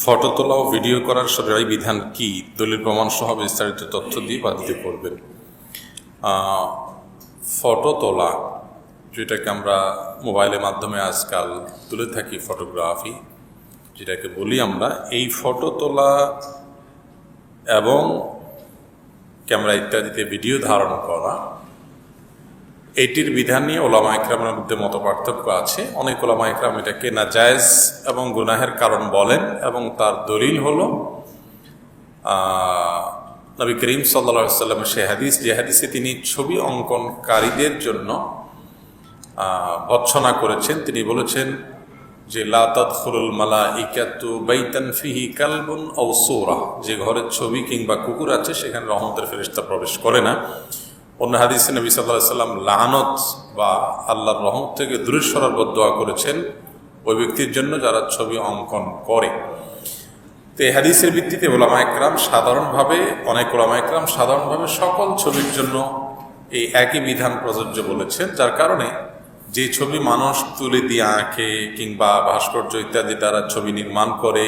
Photo তোলা ও video করার সরকারি বিধান কি? দলিল প্রমাণ সহ বিস্তারিত তথ্য দিয়ে বাধিত করবেন। ফটো তোলা, যেটাকে আমরা মোবাইলের মাধ্যমে আজকাল তুলে থাকি ফটোগ্রাফি, যেটাকে বলি আমরা, এই ফটো তোলা এবং ক্যামেরা ইত্যাদিতে ভিডিও ধারণ করা এটির বিধান নিয়ে ওলামা একরামের মধ্যে মত পার্থক্য আছে। অনেক ওলামা একরাম এটাকে নাজায়েজ এবং গুনাহের কারণ বলেন এবং তার দলিল হল নবী করিম সাল্লা সাল্লামের সে হাদিস, যে হাদিসে তিনি ছবি অঙ্কনকারীদের জন্য ভৎসনা করেছেন। তিনি বলেছেন যে লাতাদখুলুল মালা ইকাতু বাইতান ফিহি কালবুন ও সৌরা। যে ঘরের ছবি কিংবা কুকুর আছে, সেখানে রহমতের ফেরিস্তা প্রবেশ করে না। অন্য হাদিসে নবী সাল্লাহ সাল্লাম লানত বা আল্লাহর রহমত থেকে দূরে সরার দোয়া করেছেন ওই ব্যক্তির জন্য যারা ছবি অঙ্কন করে। তো এই হাদিসের ভিত্তিতে ওলামা একরাম সাধারণভাবে, অনেক ওলামা একরাম সাধারণভাবে সকল ছবির জন্য এই একই বিধান প্রযোজ্য বলেছেন, যার কারণে যে ছবি মানুষ তুলে দিয়ে আঁকে কিংবা ভাস্কর্য ইত্যাদি দ্বারা ছবি নির্মাণ করে,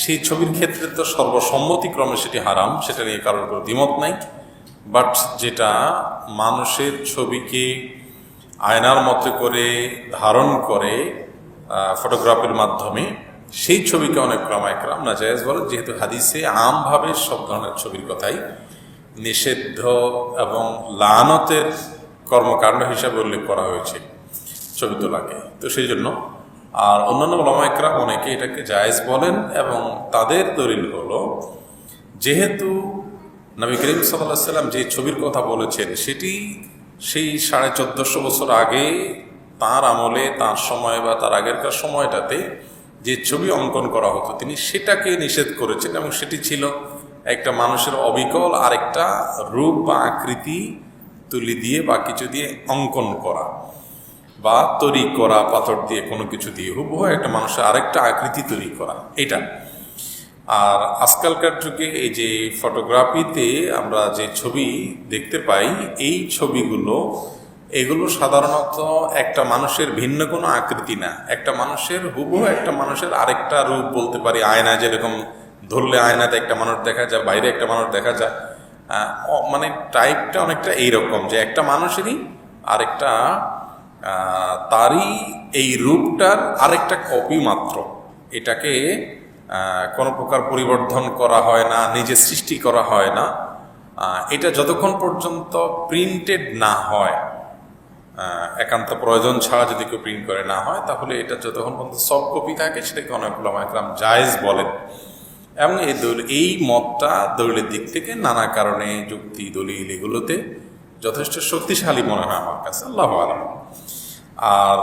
সেই ছবির ক্ষেত্রে তো সর্বসম্মতিক্রমে সেটি হারাম, সেটা নিয়ে কারোর কোনো দ্বিমত নাই। বাট যেটা মানুষের ছবিকে আয়নার মতো করে ধারণ করে ফটোগ্রাফির মাধ্যমে, সেই ছবিকে অনেক ক্রমায়ক্রম না জায়েজ বলে, যেহেতু হাদিসে আমভাবে সব ধরনের ছবির কথাই নিষিদ্ধ এবং লানতের কর্মকাণ্ড হিসাবে উল্লেখ করা হয়েছে ছবি তোলাকে। তো সেই জন্য, আর অন্যান্য ওলামাইকরা অনেকে এটাকে জায়েজ বলেন এবং তাদের দলিল হলো, যেহেতু নবী করিম সাল্লাহ সাল্লাম যে ছবির কথা বলেছেন, সেটি সেই সাড়ে চোদ্দশো বছর আগে তার আমলে, তার সময় বা তার আগেরকার সময়টাতে যে ছবি অঙ্কন করা হতো, তিনি সেটাকে নিষেধ করেছেন এবং সেটি ছিল একটা মানুষের অবিকল আরেকটা রূপ বা আকৃতি তুলি দিয়ে বা কিছু দিয়ে অঙ্কন করা বা তৈরি করা, পাথর দিয়ে কোনো কিছু দিয়ে হুবহু একটা মানুষের আরেকটা আকৃতি তৈরি করা। এটা আর আজকালকার যুগে এই যে ফটোগ্রাফিতে আমরা যে ছবি দেখতে পাই, এই ছবিগুলো, এগুলো সাধারণত একটা মানুষের ভিন্ন কোনো আকৃতি না। একটা মানুষের হুবহু একটা মানুষের আরেকটা রূপ বলতে পারি। আয়না যেরকম ধরলে আয়নাতে একটা মানুষ দেখা যায়, বাইরে একটা মানুষ দেখা যায়। মানে টাইপটা অনেকটা এইরকম যে একটা মানুষেরই আরেকটা তারই এই রূপটার আরেকটা কপি মাত্র। এটাকে কোনো প্রকার পরিবর্ধন করা হয় না নিজে সৃষ্টি করা হয় না। এটা যতক্ষণ পর্যন্ত প্রিন্টেড না হয় একান্ত প্রয়োজন ছাড়া যদি কেউ প্রিন্ট করে না হয়, তাহলে এটা যতক্ষণ পর্যন্ত সব কপি থাকে, সেটাকে অনেকগুলো মাইক্রাম জায়েজ বলেন। এবং এই দল এই মতটা দলিলের দিক থেকে নানা কারণে যুক্তি, দলিল এগুলোতে যথেষ্ট শক্তিশালী মনে হয় আমার কাছে, আল্লাহ আলম। আর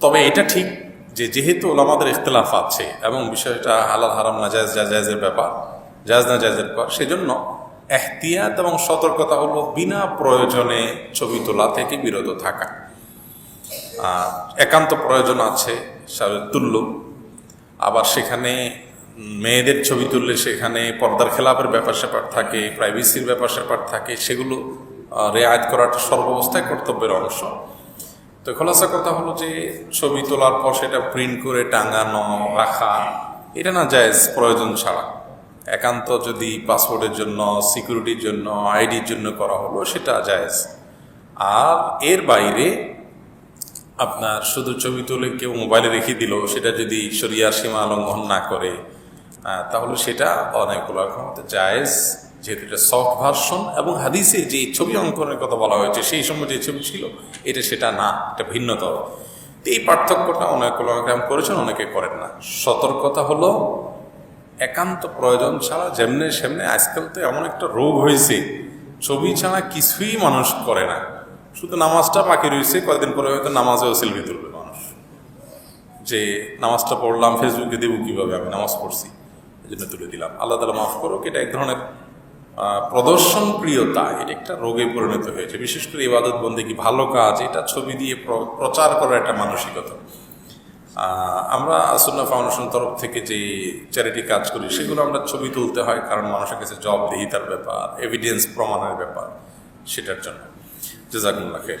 তবে এটা ঠিক যে যেহেতু ওলামাদের ইখতলাফ আছে এবং বিষয়টা হালাল, হারাম, নাজায়জ জাজায়জের ব্যাপার, জায়জ না জায়জের ব্যাপার, সেজন্য এহতিয়াত এবং সতর্কতা হলো বিনা প্রয়োজনে ছবি তোলা থেকে বিরত থাকা। একান্ত প্রয়োজন আছে তুল্য। আবার সেখানে মেয়েদের ছবি তুললে সেখানে পর্দার খেলাপের ব্যাপার স্যাপার থাকে প্রাইভেসির ব্যাপার স্যাপার থাকে, সেগুলো রেয়ায়ত করাটা সর্বাবস্থায় কর্তব্যের অংশ। তো খোলাসা কথা হলো যে ছবি তোলার পর সেটা প্রিন্ট করে টাঙানো, রাখা, এটা না জায়েজ, প্রয়োজন ছাড়া। একান্ত যদি পাসপোর্টের জন্য সিকিউরিটির জন্য আইডির জন্য করা হলো, সেটা জায়েজ। আর এর বাইরে আপনার শুধু ছবি তুলে কেউ মোবাইলে রেখে দিল, সেটা যদি শরিয়ার সীমা লঙ্ঘন না করে তাহলে সেটা অনেকগুলো রকমতে জায়েজ যেহেতু এটা সফট ভার্সন এবং হাদিসে যে ছবি অঙ্কনের কথা বলা হয়েছে, সেই সময় যে ছবি ছিল, এটা সেটা না, এটা ভিন্নতর। এই পার্থক্যটা অনেকগুলো গ্রাম করেছেন, অনেকে করেন না। সতর্কতা হলো, একান্ত প্রয়োজন ছাড়া যেমনে সেমনে আজকাল তো এমন একটা রোগ হয়েছে, ছবি ছাড়া কিছুই মানুষ করে না। শুধু নামাজটা বাকি রয়েছে, কয়েকদিন পরে হয়তো নামাজেও সেলফি তুলবে মানুষ। যে নামাজটা পড়লাম, ফেসবুকে দেবো কীভাবে আমি? নামাজ পড়ছি, এই জন্য তুলে দিলাম। আল্লাহ তালা মাফ করুক, এটা এক ধরনের প্রদর্শন প্রিয়তা এটা একটা রোগে পরিণত হয়েছে। বিশেষ করে ইবাদত বন্দী কি ভালো কাজ, এটা ছবি দিয়ে প্র- প্রচার করার একটা মানসিকতা। আমরা আসন্না ফাউন্ডেশন তরফ থেকে যে চ্যারিটি কাজ করি, সেগুলো আমরা ছবি তুলতে হয়, কারণ মানুষের কাছে জব দেহিতার ব্যাপার এভিডেন্স প্রমাণের ব্যাপার, সেটার জন্য। জেজাকুল্লাহ খের